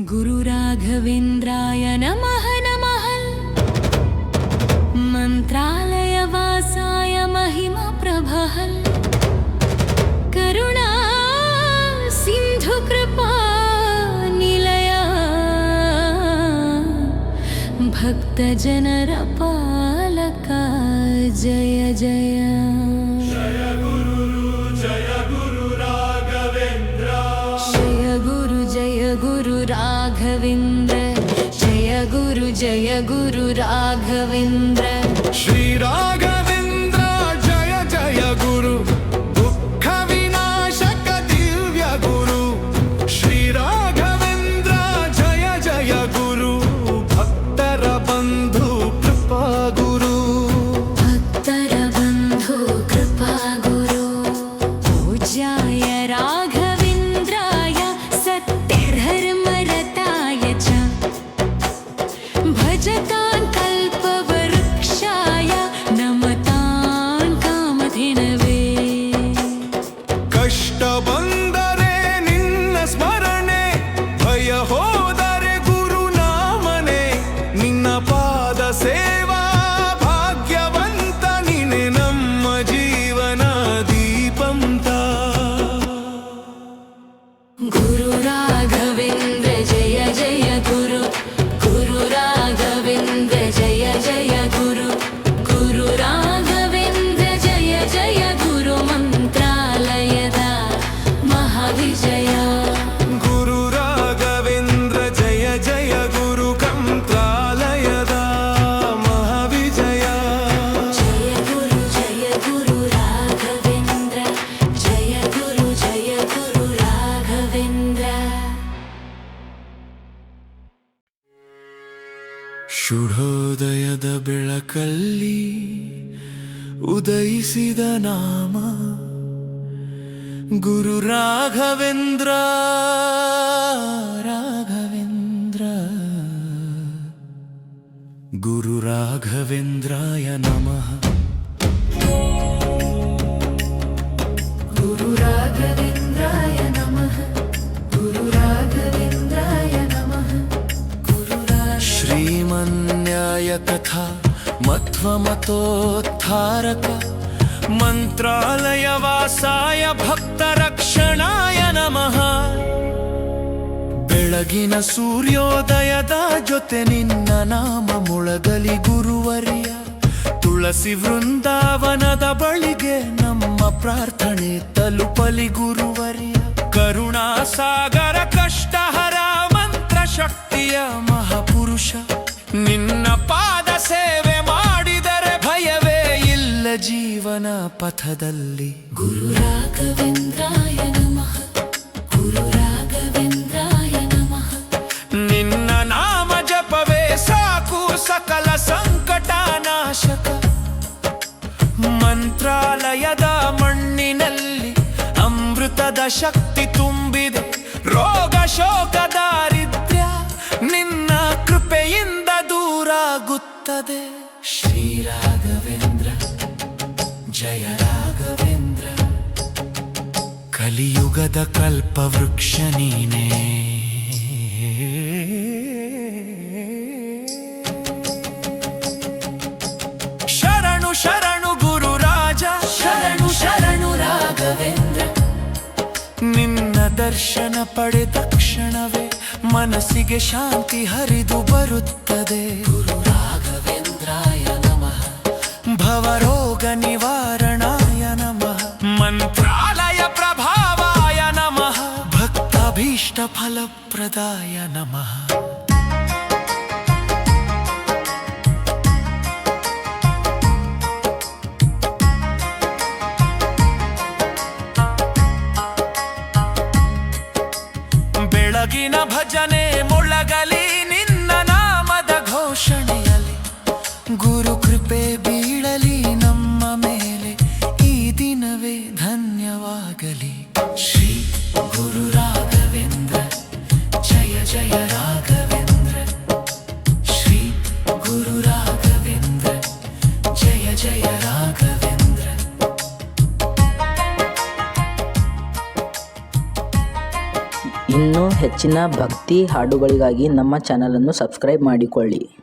गुरुराघवेन्द्राय नमः नमः। मन्त्रालयवासाय महिमप्रभः। करुणा सिन्धुकृपा निलया। भक्तजनरपालका जय जय। जय राघवेन्द्र जय गुरु जय गुरु राघवेन्द्र। श्री ಶುಢೋದಯದ ಬೆಳಕಲ್ಲಿ ಉದಯಿಸಿದ ನಾಮ ಗುರು ರಾಘವೇಂದ್ರ ರಾಘವೇಂದ್ರ. ಗುರು ರಾಘವೇಂದ್ರಾಯ ನಮಃ. ಶ್ರೀಮನ್ಯಾಯ ಕಥಾ ಮತೋತ್ಥಾರಕ ಮಂತ್ರಾಲಯ ವಾಸಾಯ ಭಕ್ತ ರಕ್ಷಣಾಯ ನಮಃ. ಬೆಳಗಿನ ಸೂರ್ಯೋದಯದ ಜೊತೆ ನಿನ್ನ ನಾಮ ಮುಳಗಲಿ ಗುರುವರಿಯ. ತುಳಸಿ ವೃಂದಾವನದ ಬಳಿಗೆ ನಮ್ಮ ಪ್ರಾರ್ಥನೆ ತಲುಪಲಿ ಗುರುವರಿಯ. ಕರುಣಾ ಸಾಗರ ಕಷ್ಟಹರ ಮಂತ್ರ ಶಕ್ತಿಯ ಪಥದಲ್ಲಿ. ಗುರು ರಾಘವೇಂದ್ರಾಯ ನಮಃ. ಗುರು ರಾಘವೇಂದ್ರಾಯ ನಮಃ. ನಿನ್ನ ನಾಮ ಜಪವೇ ಸಾಕು ಸಕಲ ಸಂಕಟ ನಾಶಕ. ಮಂತ್ರಾಲಯದ ಮಣ್ಣಿನಲ್ಲಿ ಅಮೃತದ ಶಕ್ತಿ ತುಂಬಿದೆ. ರೋಗ ಶೋಕ ದಾರಿದ್ರ್ಯ ನಿನ್ನ ಕೃಪೆಯಿಂದ ದೂರಾಗುತ್ತದೆ. ರಾಘವೇಂದ್ರ ಕಲಿಯುಗದ ಕಲ್ಪವೃಕ್ಷ ನೀನೇ. ಶರಣು ಶರಣು ಗುರು ರಾಜ. ಶರಣು ಶರಣು ರಾಘವೇಂದ್ರ. ನಿನ್ನ ದರ್ಶನ ಪಡೆದ ಕ್ಷಣವೇ ಮನಸ್ಸಿಗೆ ಶಾಂತಿ ಹರಿದು ಬರುತ್ತದೆ. ಗುರು ರಾಘವೇಂದ್ರಾಯ ನಮಃ. ಭವರೋಗ ನಿವಾರಣ ಮಂತ್ರಾಲಯ ಪ್ರಭಾವಾಯ ನಮಃ. ಭಕ್ತಾಭೀಷ್ಟ ಫಲಪ್ರದಾಯ ನಮಃ. ಬೆಳಗಿನ ಭಜನೆ ಮೊಳಗಲಿ ನಿನ್ನ ನಾಮದ ಘೋಷಣೆಯಲ್ಲಿ. ಗುರು ಕೃಪೆ ಬೀಳಲಿ ನಮ್ಮ ಮೇಲೆ. ದಿನವೇ ಧನ್ಯವಾಗಲಿ. ಶ್ರೀ ಗುರು ರಾಘವೇಂದ್ರ, ಜಯ ಜಯ ರಾಘವೇಂದ್ರ. ಶ್ರೀ ಗುರು ರಾಘವೇಂದ್ರ, ಜಯ ಜಯ ರಾಘವೇಂದ್ರ. ಇನ್ನೂ ಹೆಚ್ಚಿನ ಭಕ್ತಿ ಹಾಡುಗಳಿಗಾಗಿ ನಮ್ಮ ಚಾನಲನ್ನು ಸಬ್ಸ್ಕ್ರೈಬ್ ಮಾಡಿಕೊಳ್ಳಿ.